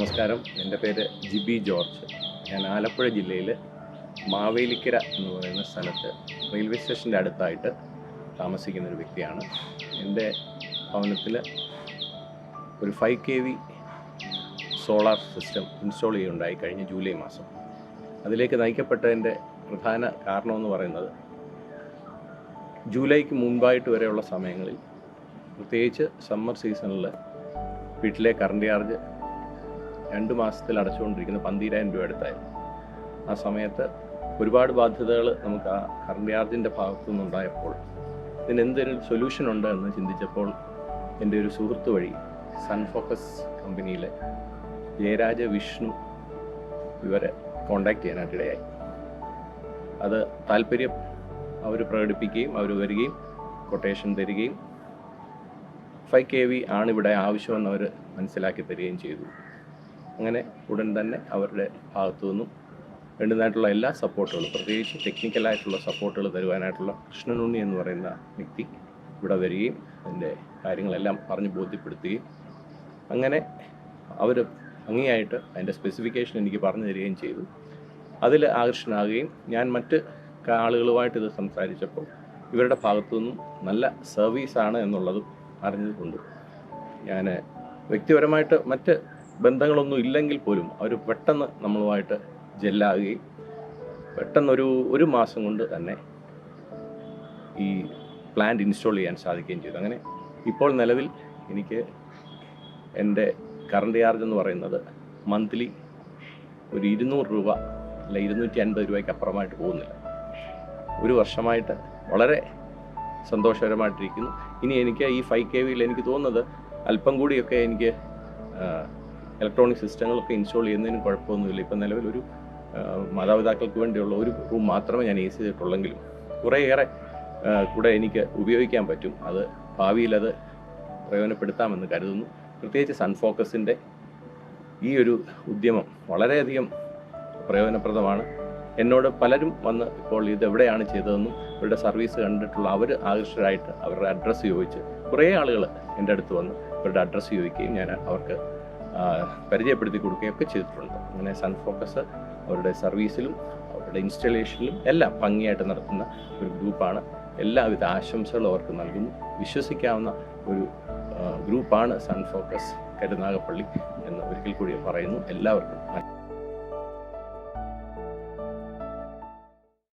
നമസ്കാരം. എന്റെ പേര് ജിബി ജോർജ്. ഞാൻ ആലപ്പുഴ ജില്ലയിൽ മാവേലിക്കര എന്ന് പറയുന്ന സ്ഥലത്ത് റെയിൽവേ സ്റ്റേഷന്റെ അടുത്തായിട്ട് താമസിക്കുന്ന ഒരു വ്യക്തിയാണ്. എന്റെ ഭവനത്തിൽ ഒരു five K V solar system install ചെയ്യുകയുണ്ടായി കഴിഞ്ഞ ജൂലൈ മാസം. അതിലേക്ക് നയിക്കപ്പെട്ടതിന്റെ പ്രധാന കാരണമെന്ന് പറയുന്നത് ജൂലൈക്ക് മുൻപായിട്ട് വരെയുള്ള സമയങ്ങളിൽ പ്രത്യേകിച്ച് സമ്മർ സീസണിൽ വീട്ടിലെ കറണ്ട് ചാർജ് രണ്ട് മാസത്തിൽ അടച്ചുകൊണ്ടിരിക്കുന്ന പന്തിരായിരം രൂപ അടുത്തായിരുന്നു ആ സമയത്ത് ഒരുപാട് ബാധ്യതകൾ നമുക്ക് ആ കറണ്ട് ചാർജിന്റെ ഭാഗത്തു നിന്നുണ്ടായപ്പോൾ സൊല്യൂഷൻ ഉണ്ട് എന്ന് ചിന്തിച്ചപ്പോൾ എന്റെ ഒരു സുഹൃത്ത് വഴി സൺഫോക്കസ് കമ്പനിയിലെ ജയരാജ വിഷ്ണു ഇവരെ കോണ്ടാക്ട് ചെയ്യാനായിട്ടിടയായി. അത് താല്പര്യം അവർ പ്രകടിപ്പിക്കുകയും അവർ വരികയും കൊട്ടേഷൻ തരികയും ഫൈവ് കെ വി ആണിവിടെ ആവശ്യമെന്ന് അവർ മനസ്സിലാക്കി തരികയും ചെയ്തു. അങ്ങനെ ഉടൻ തന്നെ അവരുടെ ഭാഗത്തു നിന്നും വേണ്ടുന്നതായിട്ടുള്ള എല്ലാ സപ്പോർട്ടുകളും പ്രത്യേകിച്ച് ടെക്നിക്കലായിട്ടുള്ള സപ്പോർട്ടുകൾ തരുവാനായിട്ടുള്ള കൃഷ്ണനുണ്ണി എന്ന് പറയുന്ന വ്യക്തി ഇവിടെ വരികയും അതിന്റെ കാര്യങ്ങളെല്ലാം പറഞ്ഞ് ബോധ്യപ്പെടുത്തുകയും അങ്ങനെ അവർ ഭംഗിയായിട്ട് അതിന്റെ സ്പെസിഫിക്കേഷൻ എനിക്ക് പറഞ്ഞു തരികയും ചെയ്തു. അതിൽ ആകർഷണമാകുകയും ഞാൻ മറ്റ് ആളുകളുമായിട്ട് ഇത് സംസാരിച്ചപ്പോൾ ഇവരുടെ ഭാഗത്തു നിന്നും നല്ല സർവീസാണ് എന്നുള്ളതും അറിഞ്ഞതുകൊണ്ട് ഞാൻ വ്യക്തിപരമായിട്ട് മറ്റ് ബന്ധങ്ങളൊന്നും ഇല്ലെങ്കിൽ പോലും അവർ പെട്ടെന്ന് നമ്മളുമായിട്ട് ജെല്ലാകുകയും പെട്ടെന്നൊരു ഒരു മാസം കൊണ്ട് തന്നെ ഈ പ്ലാന്റ് ഇൻസ്റ്റാൾ ചെയ്യാൻ സാധിക്കുകയും ചെയ്തു. അങ്ങനെ ഇപ്പോൾ നിലവിൽ എനിക്ക് എന്റെ കറണ്ട് ചാർജ് എന്ന് പറയുന്നത് മന്ത്ലി ഒരു ഇരുന്നൂറ് രൂപ അല്ല ഇരുന്നൂറ്റി അൻപത് രൂപയ്ക്ക് അപ്പുറമായിട്ട് പോകുന്നില്ല. ഒരു വർഷമായിട്ട് വളരെ സന്തോഷകരമായിട്ടിരിക്കുന്നു. ഇനി എനിക്ക് ഈ ഫൈവ് കെ വിയിൽ എനിക്ക് തോന്നുന്നത് അല്പം കൂടിയൊക്കെ എനിക്ക് ഇലക്ട്രോണിക് സിസ്റ്റങ്ങളൊക്കെ ഇൻസ്റ്റാൾ ചെയ്യുന്നതിന് കുഴപ്പമൊന്നുമില്ല. ഇപ്പം നിലവിൽ ഒരു മാതാപിതാക്കൾക്ക് വേണ്ടിയുള്ള ഒരു റൂം മാത്രമേ ഞാൻ യൂസ് ചെയ്തിട്ടുള്ളെങ്കിലും കുറേയേറെ കൂടെ എനിക്ക് ഉപയോഗിക്കാൻ പറ്റും. അത് ഭാവിയിൽ അത് പ്രയോജനപ്പെടുത്താമെന്ന് കരുതുന്നു. പ്രത്യേകിച്ച് സൺഫോക്കസിന്റെ ഈ ഒരു ഉദ്യമം വളരെയധികം പ്രയോജനപ്രദമാണ്. എന്നോട് പലരും വന്ന് ഇപ്പോൾ ഇത് എവിടെയാണ് ചെയ്തതെന്നും ഇവരുടെ സർവീസ് കണ്ടിട്ടുള്ള അവർ ആകർഷകരായിട്ട് അവരുടെ അഡ്രസ്സ് ചോദിച്ച് കുറേ ആളുകൾ എന്റെ അടുത്ത് വന്ന് ഇവരുടെ അഡ്രസ്സ് ചോദിക്കുകയും ഞാൻ അവർക്ക് പരിചയപ്പെടുത്തി കൊടുക്കുകയും ഒക്കെ ചെയ്തിട്ടുണ്ട്. അങ്ങനെ സൺഫോക്കസ് അവരുടെ സർവീസിലും അവരുടെ ഇൻസ്റ്റലേഷനിലും എല്ലാം ഭംഗിയായിട്ട് നടത്തുന്ന ഒരു ഗ്രൂപ്പാണ്. എല്ലാവിധ ആശംസകളും അവർക്ക് നൽകുന്നു. വിശ്വസിക്കാവുന്ന ഒരു ഗ്രൂപ്പാണ് ഗ്രൂപ്പാണ് സൺഫോക്കസ് കരുനാഗപ്പള്ളി എന്ന് ഒരിക്കൽ കൂടി പറയുന്നു. എല്ലാവർക്കും.